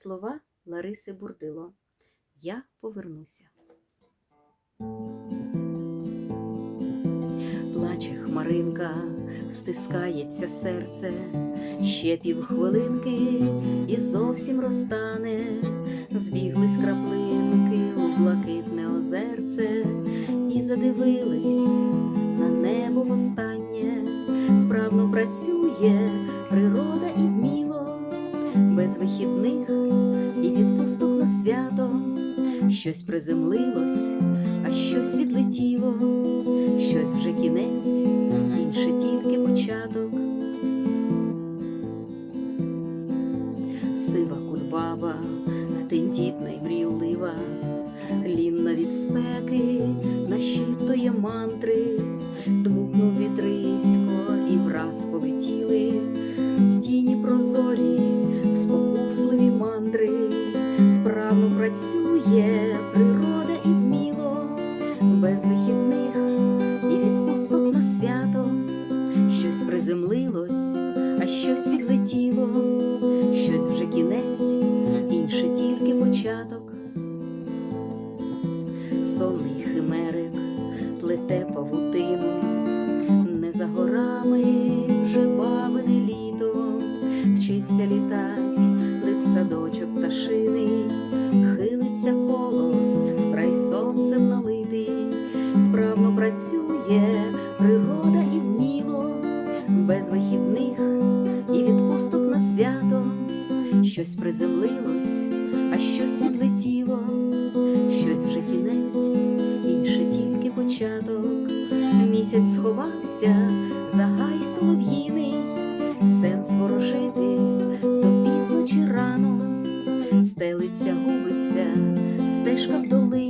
Слова Лариси Бурдило. Я повернуся. Плаче хмаринка, стискається серце, ще півхвилинки і зовсім розтане, збіглись краплинки у блакитне озерце, і задивились на небо востаннє, вправно працює природа і вміло, без вихідних свято, щось приземлилось, а щось відлетіло, щось вже кінець, інше тільки початок. Сива кульбаба, працює природа і вміло, без вихідних і відпусток на свято, щось приземлилось, а щось відлетіло, щось вже кінець, інше тільки початок. Сонний химерик плете павутину, не за горами вже бабине літо, вчиться літать лицадочок пташиний, хилиться без вихідних і відпусток на свято, щось приземлилось, а щось відлетіло, щось вже кінець, інше тільки початок. Місяць сховався за гай солов'їний, сенс ворожити то пізно чи рано, стелиться, губиться, стежка в долині,